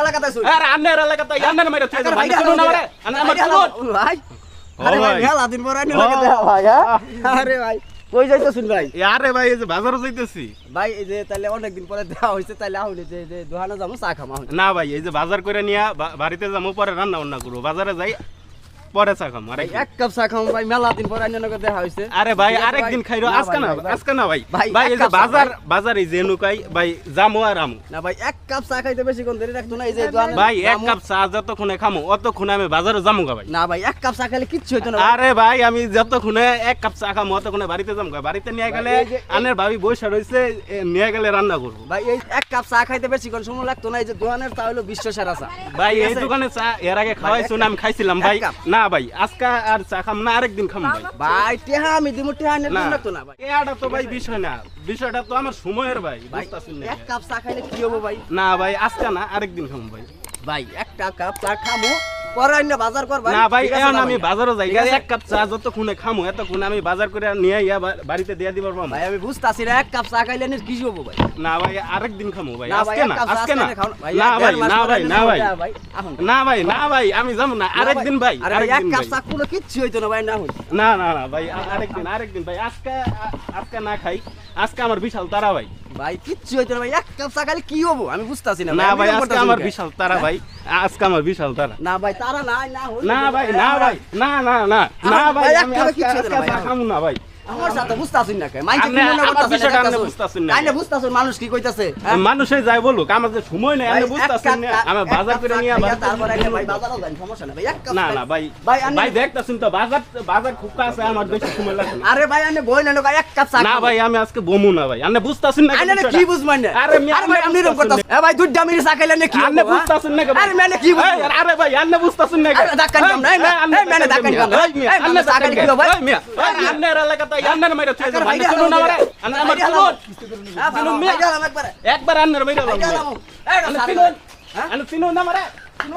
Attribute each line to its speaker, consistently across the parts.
Speaker 1: এলাকাতে
Speaker 2: আরে আন্নের এলাকাতে আন্নের মেরে তুই ভাই শুনো না রে আমার
Speaker 1: ভাই। আরে ভাই।
Speaker 2: ভাই।
Speaker 1: দিন পর আইনি
Speaker 2: ও।
Speaker 1: ভাই? আরে ভাই কই যাইতেছুন ভাই?
Speaker 2: আরে ভাই এই যে বাজারে যাইতেছি।
Speaker 1: ভাই এই যে তাহলে অনেক দিন পরে দেখা হয়েছে তাহলে আহুন যে যে দোকানে যাব চা খামা
Speaker 2: না। ভাই এই যে বাজার করে নিয়া বাড়িতে যাব পরে রান্না বান্না করব। বাজারে যাই পরে চা খাম আরে
Speaker 1: এক কাপ চা খামো ভাই মেলা দিন পর আইনি লাগে দেখা হয়েছে
Speaker 2: আরে ভাই আরেকদিন খাইরো আজকে না
Speaker 1: ভাই, ভাই।
Speaker 2: আজকে না ভাই
Speaker 1: ভাই,
Speaker 2: এই যে বাজার। বাজারে যে নুকাই ভাই জামু আর আমু
Speaker 1: না ভাই এক কাপ চা খাইতে বেশি কোন দেরি রাখতো না এই যে
Speaker 2: ভাই এক কাপ চা যতক্ষণে খামো অতক্ষণে আমি বাজারে যামু গা ভাই
Speaker 1: না ভাই এক কাপ চা খাইলে কিচ্ছু হইতো না।
Speaker 2: আরে ভাই আমি যতক্ষণে এক কাপ চা খামো অতক্ষণে বাড়িতে যামু গা বাড়িতে নিয়ে গেলে আনের ভাবি বসে রইছে নিয়ে গেলে রান্না করব
Speaker 1: ভাই এই এক কাপ চা খাইতে বেশি কোন সময় লাগতো না এই যে দোকানের চা হলো বিশ্ব সেরা চা
Speaker 2: ভাই এই? দোকানে চা এর আগে খাওয়াইছো না আমি খাইছিলাম ভাই
Speaker 1: কাপ।
Speaker 2: না ভাই আজকে আর চা খাম না আরেকদিন খাম ভাই।
Speaker 1: ভাই টেহা আমি দিমু টেহা আইনে
Speaker 2: না
Speaker 1: তো না ভাই।
Speaker 2: এটা তো ভাই বিষয় না বিষয়টা তো আমার সময়ের ভাই বুঝতাছেন না।
Speaker 1: এক কাপ চা খাইলে কি হবে ভাই?
Speaker 2: না ভাই আজকে না আরেকদিন খাম ভাই।
Speaker 1: ভাই একটা কাপ চা খামু পরে অন্য বাজার কর ভাই
Speaker 2: না ভাই এখন আমি? বাজারে যাই। এক কাপ চা যতক্ষণে খামো এতক্ষণে আমি বাজার করে নিয়ে ইয়া বাড়িতে দিয়ে দিবার পাবো
Speaker 1: ভাই আমি বুঝতাছি না এক কাপ চা খাইলে এনে কি হব ভাই?
Speaker 2: না ভাই খামো আজকে না আজকে না।
Speaker 1: ভাই
Speaker 2: না ভাই না ভাই না ভাই।
Speaker 1: না ভাই
Speaker 2: না ভাই আমি যাব না আরেকদিন ভাই
Speaker 1: এক কাপ
Speaker 2: ভাই।
Speaker 1: চা কোনো কিচ্ছু হইতো না ভাই না হই
Speaker 2: না না না ভাই ভাই আজকে আজকে না খাই আজকে আমার বিশাল তারা ভাই।
Speaker 1: ভাই কিচ্ছু হইতো না ভাই এক কাপ চা খালি কি হব? আমি বুঝতাছি না
Speaker 2: না ভাই আজকে আমার? বিশাল তারা ভাই আজকে আমার বিশাল তারা।
Speaker 1: না ভাই তারা না না
Speaker 2: না ভাই না ভাই না না না না ভাই আমি আজকে চা খামু না ভাই।
Speaker 1: আমার সাথে বুঝতাছিস না কে? মাইন্ড কি মনে করতাছেন দেখতাছেন?
Speaker 2: বুঝতাছেন না।
Speaker 1: আইনে বুঝতাছেন মানুষ কি কইতাছে হ্যাঁ?
Speaker 2: মানুষে যাই বলুক আমার যে সময় নেই
Speaker 1: এক
Speaker 2: বুঝতেছেন না। আমি বাজার করে নিয়ে বাড়িতে
Speaker 1: তারপরে ভাই বাজারও যান, সমস্যা নাই। ভাই, এক কাপ
Speaker 2: না না ভাই
Speaker 1: ভাই,
Speaker 2: ভাই দেখতেছেন তো বাজার বাজার খুব কাছে আমার বেশি সময় লাগবে
Speaker 1: আরে ভাই আনে বই নেন এক কাপ চা
Speaker 2: না ভাই আমি আজকে বমু না ভাই। আপনি বুঝতেছেন না
Speaker 1: আইনে কি বুঝবেন? না?
Speaker 2: আরে
Speaker 1: আরে ভাই, আপনি এরকম
Speaker 2: বুঝতাছেন
Speaker 1: এ ভাই, দুধ জামিনে চা খাইলে কি
Speaker 2: আপনি
Speaker 1: হব?
Speaker 2: না
Speaker 1: আরে মেনে কি বুঝব?
Speaker 2: আরে ভাই আপনি বুঝতেছেন না
Speaker 1: আরে ধাক্কা নিলাম না, এই মে- এই ধাক্কা নিলাম না। এই ধাক্কা নিলাম,
Speaker 2: এলাকাতে আন্নের মেরে তুই ভাই
Speaker 1: ভাই,
Speaker 2: শুনুন আমার
Speaker 1: ভাই,
Speaker 2: আমার শুনুন শুনুন,
Speaker 1: গেলাম একবারে।
Speaker 2: একবার আন্নের মেরে
Speaker 1: ভাই, গেলাম।
Speaker 2: লাম
Speaker 1: এই, এটা
Speaker 2: আন্নে
Speaker 1: সারা
Speaker 2: শুনুন
Speaker 1: হ্যাঁ?
Speaker 2: শুনুন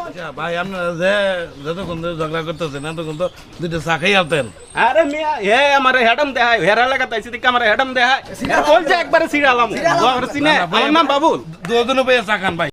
Speaker 3: আচ্ছা, ভাই আপনারা যে যতক্ষণ ধরে ঝগড়া করতেছেন এতক্ষণ তো দুইটা চা খাই আলতেন
Speaker 2: আরে মিয়া হে আমার হেডম দেখায় হেরা লাগাতে আইছি দিকে আমার হেডম দেখায়। বলছে একবারে সিরালাম আমার সিনে আমার নাম বাবুল।
Speaker 3: দুজনে পেয়ে চা খান ভাই।